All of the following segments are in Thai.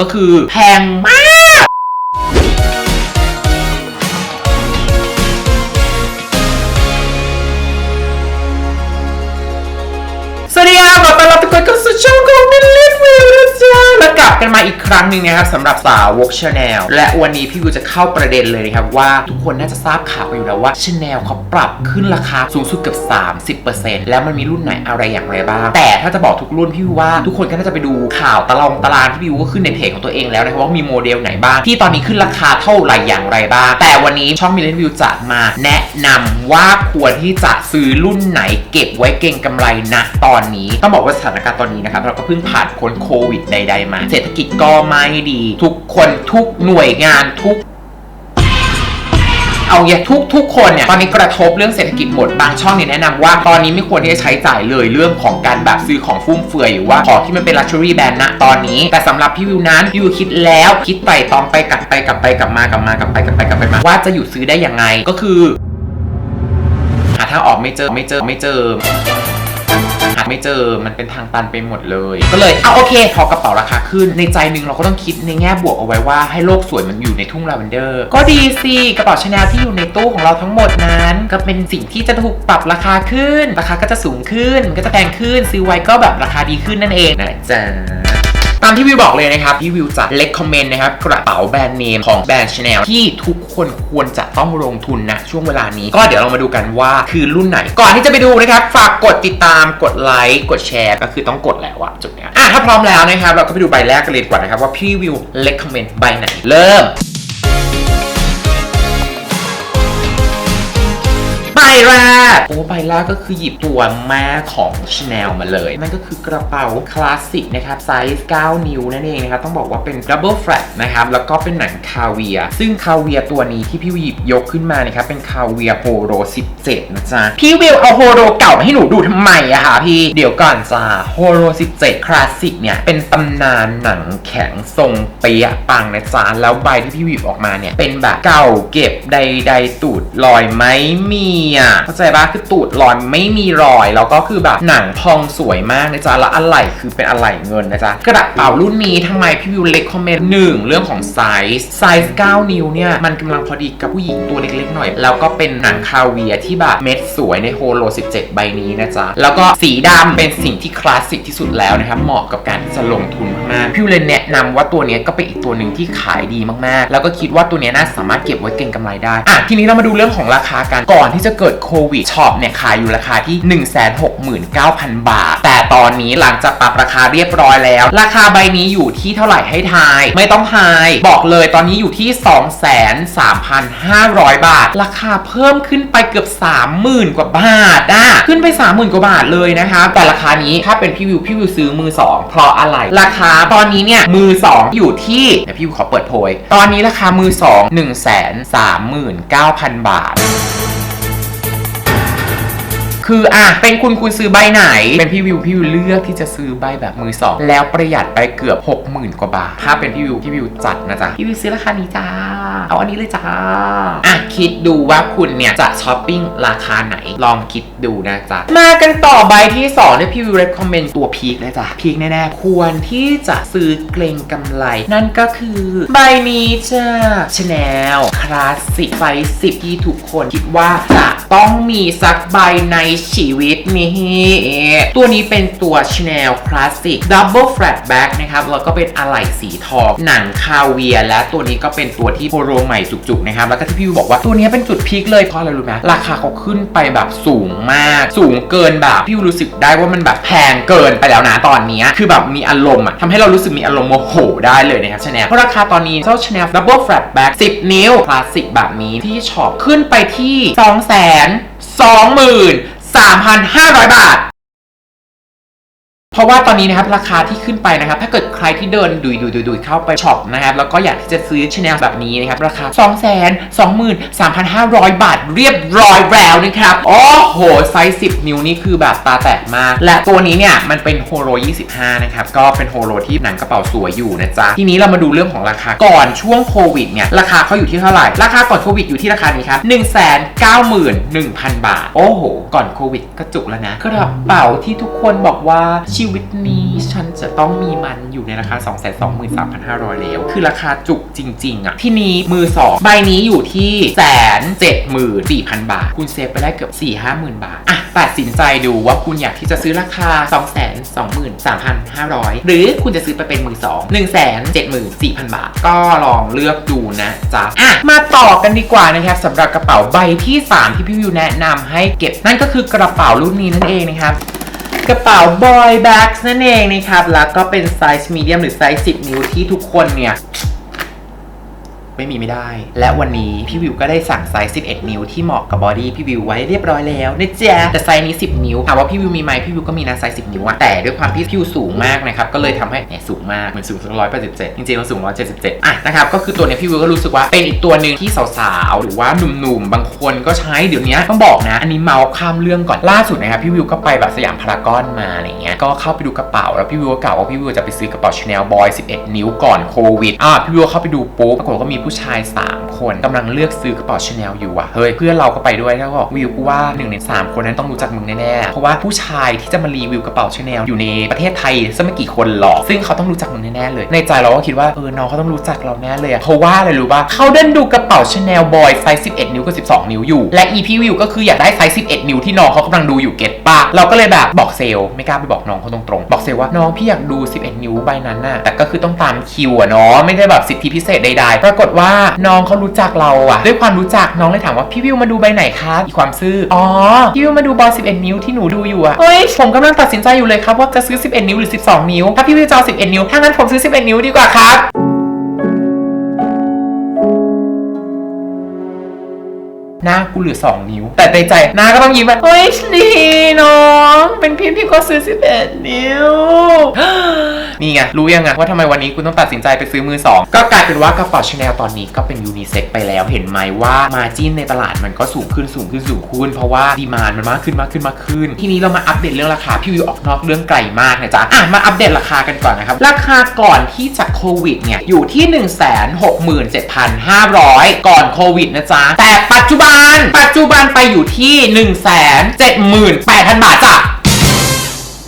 ก็คือแพงมาก กันมาอีกครั้งหนึ่งนะครับสำหรับสาววกชาแนลและวันนี้พี่วิวจะเข้าประเด็นเลยนะครับว่าทุกคนน่าจะทราบข่าวกันอยู่แล้วว่าชาแนลเขาปรับขึ้นราคาสูงสุดเกือบ 30%แล้วมันมีรุ่นไหนอะไรอย่างไรบ้าง แต่ถ้าจะบอกทุกรุ่นพี่วิวว่าทุกคนก็น่าจะไปดูข่าวตารางตารางที่พี่วิวก็ขึ้นในเพจของตัวเองแล้วนะครับว่ามีโมเดลไหนบ้างที่ตอนนี้ขึ้นราคาเท่าไหร่อย่างไรบ้าง แต่วันนี้ช่องมิลลิฟวิวจะมาแนะนำว่าควรที่จะซื้อรุ่นไหนเก็บไว้เก็งกำไรณตอนนี้ ต้องบอกว่าสถานการณ์ตอนนี้นะครับเราก็เพิ่งผ่านพ้นโควิดใดๆมาเศรษฐกิจก็ไม่ดี ทุกคนทุกหน่วยงานทุกเอาอย่าทุกทุกคนเนี่ยตอนนี้กระทบเรื่องเศรษฐกิจหมดบางช่องเนี่ยแนะนำว่า ตอนนี้ไม่ควรที่จะใช้จ่ายเลยเรื่องของการแบบซื้อของฟุ่มเฟือยหรือว่าของที่มันเป็น luxury brand ณตอนนี้ แต่สำหรับพี่วิวนั้นพี่วิวคิดแล้วคิดไปตองไปกลับไปกลับไปกลับมากลับมากลับไปกลับไปกลับไปมาว่าจะหยุดซื้อได้ยังไงก็คือ หาทางออกไม่เจอไม่เจอไม่เจอ ไม่เจอมันเป็นทางตันไปหมดเลย ก็เลยเอาโอเคพอกระเป๋าราคาขึ้นในใจหนึ่งเราก็ต้องคิดในแง่บวกเอาไว้ว่าให้โลกสวยมันอยู่ในทุ่งลาเวนเดอร์ ก็ดีสิกระเป๋าชาแนลที่อยู่ในตู้ของเราทั้งหมดนั้น ก็เป็นสิ่งที่จะถูกปรับราคาขึ้น ราคาก็จะสูงขึ้นก็จะแพงขึ้นซื้อไว้ก็แบบราคาดีขึ้นนั่นเองนะจ๊ะ ตามที่วิวบอกเลยนะครับพี่วิวจะเลิกคอมเมนะครับกระเป๋าแบรนด์เนมของแบรนด์ชาแนลที่ทุกคนควรจะต้องลงทุนนะช่วงเวลานี้ ก็เดี๋ยวเรามาดูกันว่าคือรุ่นไหน ก่อนที่จะไปดูนะครับฝากกดติดตามกดไลค์กดแชร์ก็คือต้องกดแล้วอะจุดเนี้ยอะถ้าพร้อมแล้วนะครับเราก็ไปดูใบแรกกันเลยดีกว่านะครับว่าพี่วิวเลิกคอมเมนต์ใบไหนเริ่ม ใบแรกโอ้ใบแรกก็คือหยิบตัวแม่ของ Chanel มาเลย นั่นก็คือกระเป๋าคลาสสิกนะครับไซส์9 นิ้วนั่นเองนะครับต้องบอกว่าเป็น Double Flat นะครับแล้วก็เป็นหนังคาเวีย ซึ่งคาเวียตัวนี้ที่พี่วิวหยิบยกขึ้นมานะครับเป็นคาเวียโฮโร17นะจ๊ะพี่วิวเอาโฮโรเก่ามาให้หนูดูทำไมอะคะพี่เดี๋ยวก่อนจ้าโฮโร17คลาสสิกเนี่ยเป็นตำนานหนังแข็งทรงเปียะปังนะจ๊ะแล้วใบที่พี่วิวออกมาเนี่ยเป็นแบบเก่าเก็บใดๆตูดลอยไม่มีอะเข้าใจปะคือตูดลอยไม่มีรอย แล้วก็คือแบบหนังพองสวยมากนะจ๊ะแล้วอะไหล่คือเป็นอะไหล่เงินนะจ๊ะกระเป๋ารุ่นนี้ทำไมพี่วิวเล็กคอมเมนต์หนึ่งเรื่องของไซส์ไซส์9นิ้วเนี่ยมันกำลังพอดีกับผู้หญิงตัวเล็กๆหน่อย แล้วก็เป็นหนังคาเวียที่แบบเม็ด วยในโฮโล 17 ใบนี้นะจ๊ะ แล้วก็สีดำเป็นสิ่งที่คลาสสิกที่สุดแล้วนะครับ เหมาะกับการที่จะลงทุนมากๆพี่เลยแนะนำว่าตัวนี้ก็เป็นอีกตัวหนึ่งที่ขายดีมากๆ แล้วก็คิดว่าตัวนี้น่าสามารถเก็บไว้เก็งกำไรได้ อะ ทีนี้เรามาดูเรื่องของราคากันก่อนที่จะเกิดโควิดช็อปเนี่ยขายอยู่ราคาที่ 169,000 บาท แต่ตอนนี้หลังจากปรับราคาเรียบร้อยแล้ว ราคาใบนี้อยู่ที่เท่าไหร่ให้ทาย ไม่ต้องทายบอกเลยตอนนี้อยู่ที่ 2,3,500 บาท ราคาเพิ่มขึ้นไปเกือบ 30,000กว่าบาทอะขึ้นไป 30,000 กว่าบาทเลยนะคะแต่ราคานี้ถ้าเป็นพี่วิวพี่วิวซื้อมือ 2 เพราะอะไร ราคาตอนนี้เนี่ยมือ 2 อยู่ที่เดี๋ยวพี่วิวขอเปิดโพย ตอนนี้ราคามือ 2 139,000 บาท คืออะเป็นคุณคุณซื้อใบไหน เป็นพี่วิวพี่วิวเลือกที่จะซื้อใบแบบมือสองแล้วประหยัดไปเกือบ 60,000 กว่าบาท ถ้าเป็นพี่วิวพี่วิวจัดนะจ๊ะพี่วิวซื้อราคานี้จ้า เอาอันนี้เลยจ้าอะคิดดูว่าคุณเนี่ยจะช้อปปิ้งราคาไหนลองคิดดูนะจ๊ะมากันต่อใบที่2ที่พี่วิว recommend ตัวพีคเลยจ้ะพีคแน่ๆควรที่จะซื้อเกรงกำไร นั่นก็คือใบนี้จ้า Chanel คลาสสิกไฟสิบที่ทุกคนคิดว่าจะต้องมีสักใบในชีวิตนี้ตัวนี้เป็นตัว Chanel Classic Double Flat Back นะครับ แล้วก็เป็นอะไหล่สีทอง หนังคาเวียและตัวนี้ก็เป็นตัวที่โปรโรใหม่จุกๆนะครับ แล้วก็ที่พี่วิวบอกว่าตัวนี้เป็นจุดพีคเลยเพราะอะไรรู้ไหมราคาเขาขึ้นไปแบบสูงมาก สูงเกินแบบพี่วิวรู้สึกได้ว่ามันแบบแพงเกินไปแล้วนะตอนนี้คือแบบมีอารมณ์อะทำให้เรารู้สึกมีอารมณ์โมโหได้เลยนะครับ Chanel เพราะราคาตอนนี้เจ้า Chanel Double Flat Back 10นิ้วคลาสสิกแบบนี้ที่ช็อปขึ้นไปที่2 2 0 0 0 3,500 บาท ราะว่าตอนนี้นะครับราคาที่ขึ้นไปนะครับถ้าเกิดใครที่เดินดุยดุยดุยดุยเข้าไปช็อปนะครับแล้วก็อยากที่จะซื้อชาแนลแบบนี้นะครับราคา 2 2 3 5 0 0 บาทเรียบร้อยแล้วนะครับโอ้โหไซส์10 นิ้วนี่คือแบบตาแตกมาก และตัวนี้เนี่ยมันเป็นโฮโล25 นะครับก็เป็นโฮโลที่หนังกระเป๋าสวยอยู่นะจ๊ะทีนี้เรามาดูเรื่องของราคาก่อนช่วงโควิดเนี่ยราคาเขาอยู่ที่เท่าไหร่ราคาก่อนโควิดอยู่ที่ราคานี้ครับ191,000 บาท โอ้โห ก่อนโควิดก็จุกแล้วนะกระเป๋าที่ทุกคนบอกว่าชีวิวิตนี้ฉันจะต้องมีมันอยู่ในราคา 223,500 แล้ว คือราคาจุกจริง ๆ อะ ที่นี้มือ 2 ใบนี้อยู่ที่แสนเจ็ดหมื่นสี่พันบาท คุณเซฟไปได้เกือบ4 5 0 0 0 0บาท อะ ตัดสินใจดูว่าคุณอยากที่จะซื้อราคา 223,500 หรือคุณจะซื้อไปเป็นมือ 2 174,000 บาท ก็ลองเลือกดูนะจ๊ะ อะ มาต่อกันดีกว่านะครับสำหรับกระเป๋าใบที่ 3 ที่พี่วิวแนะนำให้เก็บนั่นก็คือกระเป๋ารุ่นนี้นั่นเองนะครับ กระเป๋า Boy Bags นั่นเองนะครับ แล้วก็เป็นไซส์มีเดียมหรือไซส์ 10 นิ้วที่ทุกคนเนี่ย ไม่มีไม่ได้ และวันนี้พี่วิวก็ได้สั่งไซส์ 11 นิ้วที่เหมาะกับบอดี้พี่วิวไว้เรียบร้อยแล้วนะจ๊ะแต่ไซส์นี้ 10 นิ้วถามว่าพี่วิวมีไหมพี่วิวก็มีนะไซส์ 10 นิ้วอะแต่ด้วยความที่พี่วิวสูงมากนะครับก็เลยทำให้เนี่ยสูงมากเหมือนสูงสักร้อยแปดสิบเจ็ดจริงๆเราสูงร้อยเจ็ดสิบเจ็ดอะนะครับก็คือตัวเนี้ยพี่วิวก็รู้สึกว่าเป็นอีกตัวหนึ่งที่สาวๆหรือว่าหนุ่มๆบางคนก็ใช้เดี๋ยวนี้ต้องบอกนะ อันนี้เมาส์ข้ามเรื่องก่อนล่าสุดนะครับพี่วิวก็ไปแบบสยามพารากอนมาอะไรเงี้ยก็เข้าไปดูกระเป๋าแล้วพี่วิวก็กล่าวว่าพี่วิวจะไปซื้อกระเป๋าชาแนลบอย11 นิ้วก่อนโควิดอะพี่วิวเข้าไปดูปุ๊บปรากฏว่าก็มีผู้ชาย 3 คนกำลังเลือกซื้อกระเป๋าชาแนลอยู่อะเฮ้ยเพื่อนเราก็ไปด้วยแล้วก็บอกวิวกูว่าหนึ่งในสามคนนั้นต้องรู้จักมึงแน่ๆเพราะว่าผู้ชายที่จะมารีวิวกระเป๋าชาแนลอยู่ในประเทศไทยสักไม่กี่คนหรอกซึ่งเขาต้องรู้จักมึงแน่ๆเลย ในใจเราก็คิดว่าเออน้องเขาต้องรู้จักเราแน่เลยเพราะว่าอะไรรู้ป่ะเขาเดินดูกระเป๋าชาแนลบอยไซส์11 นิ้วกับ12 นิ้วอยู่ และ EP วิวก็คืออยากได้ไซส์11 นิ้วที่น้องเขากำลังดูอยู่เก็ตปะเราก็เลยแบบบอกเซลไม่กล้าไปบอกน้องเขาตรงๆบอกเซลว่าน้องพี่อยากดู 11 นิ้วใบนั้นน่ะแต่ก็คือต้องตามคิวอะเนาะไม่ได้แบบสิทธิพิเศษใดๆปรากฏว่าน้องเขารู้จักเราอะด้วยความรู้จักน้องเลยถามว่าพี่วิวมาดูใบไหนครับอีกความซื่ออ๋อพี่วิวมาดูบอล11 นิ้วที่หนูดูอยู่อะเฮ้ยผมกำลังตัดสินใจอยู่เลยครับว่าจะซื้อ 11 นิ้วหรือ 12 นิ้วถ้าพี่วิวจะเอา11 นิ้วถ้างั้นผมซื้อ 11 นิ้วดีกว่าครับ หน้ากูเหลือ 2 นิ้ว แต่ในใจหน้าก็ต้องยิ้มแบบเฮ้ยนี่น้อง เป็นพี่พี่ก็ซื้อ 11 นิ้ว นี่ไงรู้ยังไงว่าทำไมวันนี้คุณต้องตัดสินใจไปซื้อมือ 2 ก็กลายเป็นว่ากระเป๋าชาแนลตอนนี้ก็เป็นยูนิเซ็กไปแล้วเห็นไหมว่ามาจิ้นในตลาดมันก็สูงขึ้นสูงขึ้นสูงขึ้น เพราะว่าดีมานมันมากขึ้นมากขึ้นมากขึ้น ทีนี้เรามาอัปเดตเรื่องราคาพี่วิวออกนอกเรื่องไกลมากนะจ๊ะอะมาอัปเดตราคากันก่อนนะครับราคาก่อนที่จะโควิดเนี่ยอยู่ที่ 167,500 ก่อนโควิดนะจ๊ะแต่ปัจจุบันปัจจุบันไปอยู่ที่ 178,000 บาทจ้ะ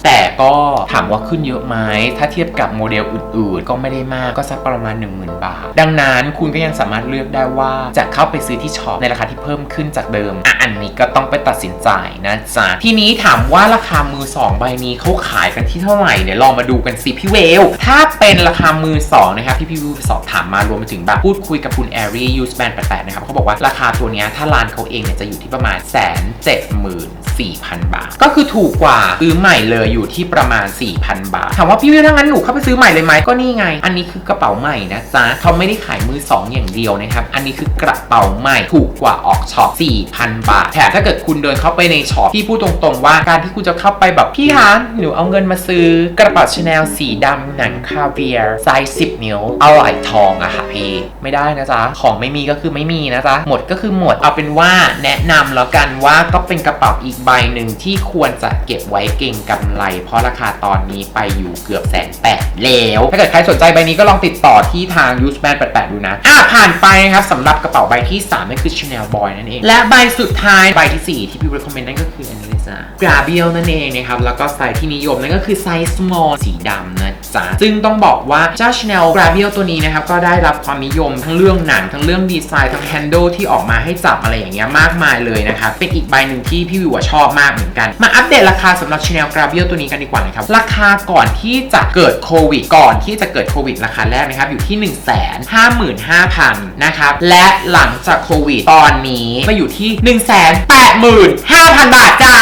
แต่ก็ถามว่าขึ้นเยอะไหมถ้าเทียบกับโมเดลอื่นๆ ก็ไม่ได้มากก็สักประมาณ 10,000 บาท ดังนั้นคุณก็ยังสามารถเลือกได้ว่าจะเข้าไปซื้อที่ช็อปในราคาที่เพิ่มขึ้นจากเดิมอะอันนี้ก็ต้องไปตัดสินใจนะจ๊ะทีนี้ถามว่าราคามือ2ใบนี้เขาขายกันที่เท่าไหร่เนี่ยลองมาดูกันสิพี่เวล ถ้าเป็นราคามือ2นะครับที่พี่วิวสอบถามมารวมไปถึงแบบพูดคุยกับคุณแอรี่ยูสแบน88นะครับเขาบอกว่าราคาตัวนี้ถ้าร้านเขาเองเนี่ยจะอยู่ที่ประมาณแสนเจ็ดหมื่น4,000บาท ก็คือถูกกว่าซื้อใหม่เลยอยู่ที่ประมาณ 4,000 บาท ถามว่าพี่วิวถ้างั้นหนูเข้าไปซื้อใหม่เลยไหมก็นี่ไง อันนี้คือกระเป๋าใหม่นะจ๊ะเขาไม่ได้ขายมือ 2 อย่างเดียวนะครับ อันนี้คือกระเป๋าใหม่ถูกกว่าออกช็อป4,000 บาท แถมถ้าเกิดคุณเดินเข้าไปในช็อปพี่พูดตรงๆว่าการที่คุณจะเข้าไปแบบพี่คะหนูเอาเงินมาซื้อกระเป๋าชาแนลสีดำหนังคาเวียร์ไซส์10 นิ้วเอาไหลทองอะค่ะพี่ไม่ได้นะจ๊ะของไม่มีก็คือไม่มีนะจ๊ะหมดก็คือหมดเอาเป็นว่าแนะนำแล้วกันว่าก็เป็นกระเป๋าอีกใบหนึ่งที่ควรจะเก็บไว้เก่งกำไรเพราะราคาตอนนี้ไปอยู่เกือบแสนแปดแล้ว ถ้าเกิดใครสนใจใบนี้ก็ลองติดต่อที่ทาง u s e m a n 88 ดูนะ อะ ผ่านไปนะครับสำหรับกระเป๋าใบที่3นั่นคือ Chanel Boy นั่นเอง และใบสุดท้ายใบทีสี่4 ที่พี่ recommend นั่นก็คืออันนี้ จ้ะ Grabiel นั่นเองนะครับ แล้วก็ไซส์ที่นิยมนั่นก็คือไซส์ small สีดำนะจ๊ะ ซึ่งต้องบอกว่าเจ้า Chanel Grabiel ตัวนี้นะครับ ก็ได้รับความนิยมทั้งเรื่องหนัง ทั้งเรื่องดีไซน์ทั้ง handle ที่ออกมาให้จับอะไรอย่างเงี้ยมากมายเลยนะครับ เป็นอีกใบหนึ่งที่พี่วิวชอบมากเหมือนกัน มาอัปเดตราคาสำหรับ Chanel Grabiel ตัวนี้กันดีกว่านะครับ ราคาก่อนที่จะเกิดโควิดก่อนที่จะเกิดโควิดราคาแรกนะครับอยู่ที่ 1 5 5 0 0 0นะครับและหลังจากโควิดตอนนี้มาอยู่ที่ 1 8 5 0 0 0 บาทจ้า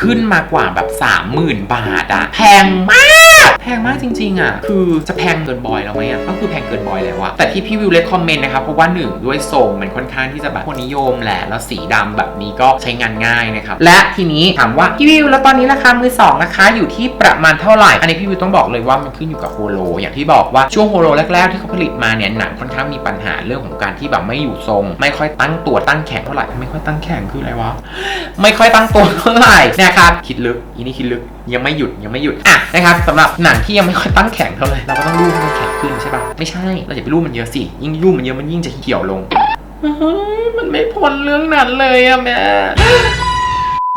ขึ้นมากว่าแบบ 30,000 บาทอะแพงมาก แพงมากจริง ๆ อะ คือจะแพงเกินบอยแล้วไหมอะก็คือแพงเกินบอยแล้วอะแต่ที่พี่วิวเลคคอมเมนต์นะครับเพราะว่าหนึ่งด้วยทรงมันค่อนข้างที่จะแบบคนนิยมแหละ แล้วสีดำแบบนี้ก็ใช้งานง่ายนะครับ และทีนี้ถามว่าพี่วิวแล้วตอนนี้ราคามือสองนะคะ อยู่ที่ประมาณเท่าไหร่ อันนี้พี่วิวต้องบอกเลยว่ามันขึ้นอยู่กับโฮโลอย่างที่บอกว่าช่วงโฮโลแรกๆที่เขาผลิตมาเนี่ยหนังค่อนข้างมีปัญหาเรื่องของการที่แบบไม่อยู่ทรง ไม่ค่อยตั้งตัวตั้งแข็งเท่าไหร่ไม่ค่อยตั้งแข็งคืออะไรวะไม่ค่อยตั้งตัวเท่าไหร่นะครับคิดลึกอีนี่คิดลึกยังไม่หยุดยังไม่หยุดอะนะครับสำหรับหนังที่ยังไม่ค่อยตั้งแข็งเท่าไหร่เราก็ต้องรูปให้มันแข็งขึ้นใช่ปะไม่ใช่เราอย่าไปรูปมันเยอะสิ ยิ่งรูปมันเยอะมันยิ่งจะเหี่ยวลงมันไม่พ้นเรื่องนั้นเลยอะแม่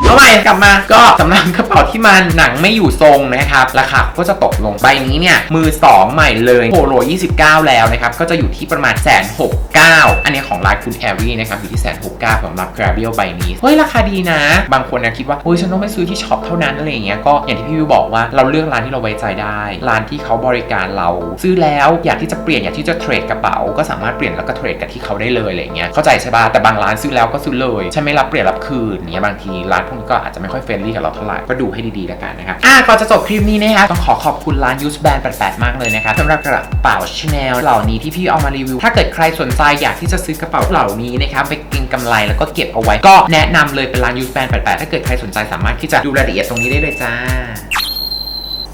เอาใหม่กลับมาก็สำหรับกระเป๋าที่มันหนังไม่อยู่ทรงนะครับ ราคาก็จะตกลงใบนี้เนี่ย มือ 2 ใหม่เลยโปโล29 แล้วนะครับ ก็จะอยู่ที่ประมาณแสนหกเก้าอันนี้ของร้านคุณแอรี่นะครับ อยู่ที่แสนหกเก้าสำหรับ g r a b i e l ใบนี้ เฮ้ย ราคาดีนะ บางคนนะคิดว่าเฮ้ยฉันต้องไปซื้อที่ช็อปเท่านั้นอะไรเงี้ยก็อย่างที่พี่วิวบอกว่าเราเลือกร้านที่เราไว้ใจได้ ร้านที่เขาบริการเราซื้อแล้วอยากที่จะเปลี่ยนอยากที่จะเทรดกระเป๋า ก็สามารถเปลี่ยนแล้วก็เทรดกับที่เขาได้เลยอะไรเงี้ยเข้าใจใช่ป่ะแต่บางร้านซื้อแล้วก็ซื้อเลยฉันไม่รับเปลี่ยนรับคืนเงี้ยบางทีร้านพวกนี้ก็อาจจะไม่ค่อยเฟรนลี่กับเราเท่าไหร่ก็ดูให้ดีๆแล้วกันนะครับอะก่อนจะจบคลิปนี้นะครับต้องขอขอบคุณร้าน Use Band 88มากเลยนะครับสำหรับกระเป๋าชาแนลเหล่านี้ที่พี่เอามารีวิว ถ้าเกิดใครสนใจอยากที่จะซื้อกระเป๋าเหล่านี้นะครับไปเก็งกำไรแล้วก็เก็บเอาไว้ก็แนะนำเลยเป็นร้าน Use Band 88ถ้าเกิดใครสนใจสามารถที่จะดูรายละเอียดตรงนี้ได้เลยจ้า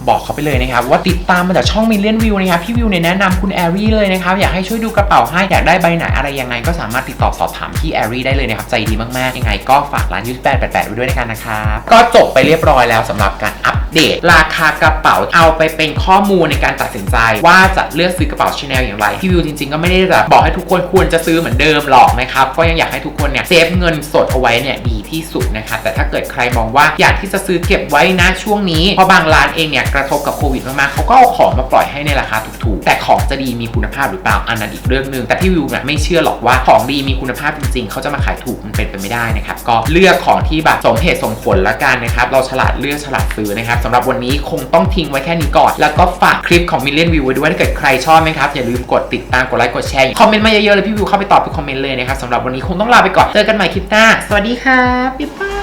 บอกเขาไปเลยนะครับว่าติดตามมาจากช่อง Million View นะครับพี่วิวเนี่ยแนะนำคุณแอรี่เลยนะครับอยากให้ช่วยดูกระเป๋าให้อยากได้ใบไหนอะไรยังไงก็สามารถติดต่อสอบถามพี่แอรี่ได้เลยนะครับใจดีมากๆยังไงก็ฝากร้านยูสแปดแปดแปดไว้ด้วยในกันนะครับก็จบไปเรียบร้อยแล้วสำหรับการอัปเดต ราคากระเป๋าเอาไปเป็นข้อมูลในการตัดสินใจ ว่าจะเลือกซื้อกระเป๋าชาแนลอย่างไรพี่วิวจริงๆก็ไม่ได้จะบอกให้ทุกคนควรจะซื้อเหมือนเดิมหรอกนะครับก็ยังอยากให้ทุกคนเนี่ยเซฟเงินสดเอาไว้เนี่ยดี ที่สุดนะครับแต่ถ้าเกิดใครมองว่าอยากที่จะซื้อเก็บไว้นะช่วงนี้เพราะบางร้านเองเนี่ยกระทบกับโควิดมากๆเขาก็เอาของมาปล่อยให้ในราคาถูกๆ แต่ของจะดีมีคุณภาพหรือเปล่าอันนั้นอีกเรื่องหนึ่งแต่พี่วิวเนี่ยไม่เชื่อหรอกว่าของดีมีคุณภาพจริงๆเขาจะมาขายถูกมันเป็นไปไม่ได้นะครับก็เลือกของที่แบบสมเหตุสมผลละกันนะครับเราฉลาดเลือกฉลาดซื้อนะครับสำหรับวันนี้คงต้องทิ้งไว้แค่นี้ก่อน แล้วก็ฝากคลิปของ Million View ไว้ด้วยถ้าเกิดใครชอบนะครับอย่าลืมกดติดตามกดไลค์กดแชร์คอมเมนต์มาเยอะๆเลยพี่วิวเข้าไปตอบทุกคอมเมนต์เลยนะครับสำหรับวันนี้คงต้องลาไปก่อนเจอกันใหม่คลิปหน้าสวัสดีครัปี๊ป้า